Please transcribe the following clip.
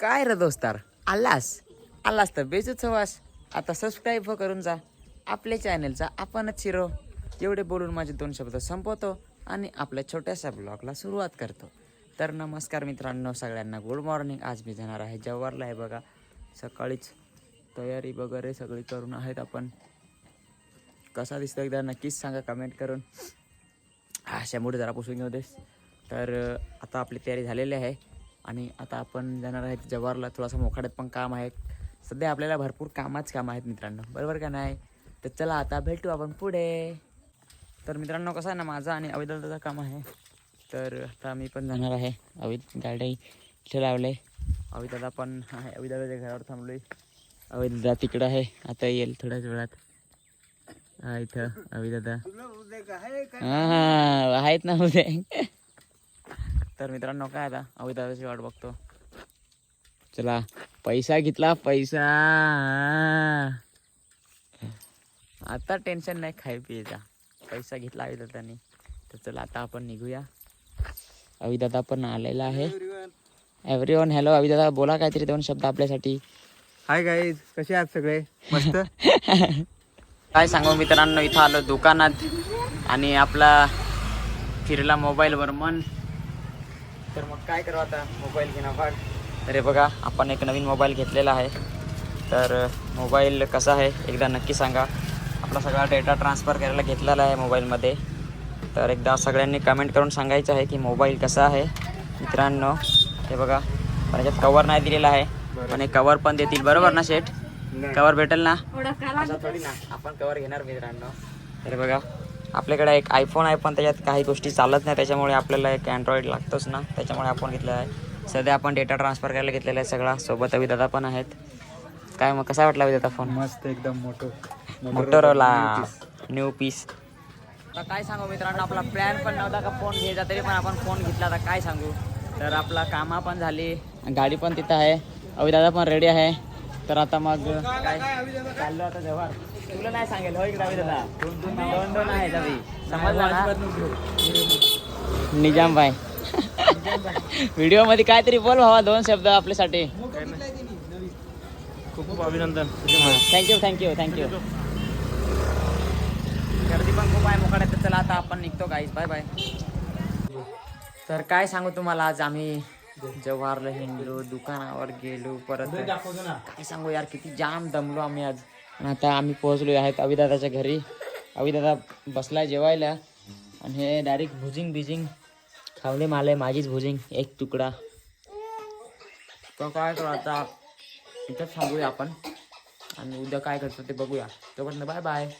काय रे दोस्तार? आलास? आलास तर बेजूच हवास आता सबस्क्राईब करून जा. आपल्या चॅनलचा आपणच शिरो. एवढे बोलून माझे दोन शब्द संपवतो आणि आपल्या छोट्याशा ब्लॉगला सुरुवात करतो. तर नमस्कार मित्रांनो सगळ्यांना गुड मॉर्निंग आज मी जाणार आहे जव्हारला. आहे बघा सकाळीच तयारी वगैरे सगळी करून आहेत आपण. कसा दिसतो एकदा नक्कीच सांगा कमेंट करून. अशामुळे जरा पुसून घेऊ देस तर आता आपली तयारी झालेली आहे. आणि आता आपण जाणार आहेत जवाहरला. थोडासा मोखाड्यात पण काम आहे सध्या आपल्याला भरपूर कामाच काम आहेत मित्रांनो. बरोबर का नाही? तर चला आता भेटू आपण पुढे. तर मित्रांनो कसं आहे ना माझं आणि अविदाचं काम आहे. तर आता मी पण जाणार आहे. अविद गाडी इथे लावले अविदादा पण आहे. अविदादाच्या घरावर थांबलोय. अवैधदा तिकडं आहे. आता येईल थोड्याच वेळात. हा इथं अविदादा हा हा आहेत ना उद्या. तर मित्रांनो काय आता? अविदादाची वाट बघतो. चला पैसा घेतला पैसा. आता टेन्शन नाही खाय पियचा पैसा घेतला अविदादानी तर चला आता आपण निघूया. अविदादा पण आलेला आहे. एव्हरी वन हॅलो अविदादा बोला काहीतरी दोन शब्द आपल्यासाठी. हाय गाईज कसे आहात सगळे? मस्त? काय सांगू मित्रांनो इथं आलो दुकानात आणि आपला फिरला मोबाईलवर. मन तर मग काय करू आता? मोबाईल घेणं भाग. तर हे बघा आपण एक नवीन मोबाईल घेतलेला आहे. तर मोबाईल कसा आहे? एकदा नक्की सांगा. आपला सगळा डेटा ट्रान्सफर करायला घेतलेला आहे मोबाईलमध्ये. तर एकदा सगळ्यांनी कमेंट करून सांगायचं आहे की मोबाईल कसा आहे? मित्रांनो हे बघा. पण याच्यात कवर नाही दिलेला आहे. पण एक कवर पण देतील. बरोबर ना शेठ? कवर भेटेल ना? असं थोडी ना. आपण कवर घेणार मित्रांनो. तर बघा. आपल्याकडे एक आयफोन आहे पण त्याच्यात काही गोष्टी चालत नाही. त्याच्यामुळे आपल्याला एक अँड्रॉइड लागतोच ना. त्याच्यामुळे आपण घेतलेला आहे. सध्या आपण डेटा ट्रान्सफर करायला घेतलेला आहे सगळा. सोबत अविदादा पण आहेत. काय मग कसा वाटला अविदादा फोन मस्त एकदम मोठो. मोटोरोला न्यू पीस आता काय सांगू मित्रांनो आपला प्लॅन पण नव्हता का फोन घ्यायचा तरी पण आपण फोन घेतला. आता काय सांगू? तर आपला कामा पण झाली. गाडी पण तिथं आहे. अविदादा पण रेडी आहे. तर आता मग काय? चाललो आता जव्हार तुला नाही सांगेल हो इकडे दोन दोन आहे समजला ना? निजाम भाई. व्हिडिओमध्ये काहीतरी बोल भावा दोन शब्द आपल्यासाठी. खूप खूप अभिनंदन. थँक्यू थँक्यू थँक्यू गर्दी पण खूप आहे मोकळ्यात तर चला आता आपण निघतो गाईज बाय बाय तर काय सांगू तुम्हाला आज आम्ही जव्हारला हिंडलो दुकानावर गेलो परत काय सांगू यार किती जाम दमलो आम्ही आज. आता आम्ही पोहोचलो आहेत अविदादाच्या घरी. अविदादा बसलाय जेवायला आणि हे डायरेक्ट भुजिंग बिजिंग खावले माले माझीच भुजिंग एक तुकडा. तो काय करू आता? इथंच थांबूया आपण. आणि उद्या काय करतो ते बघूया. तोपर्यंत बाय बाय.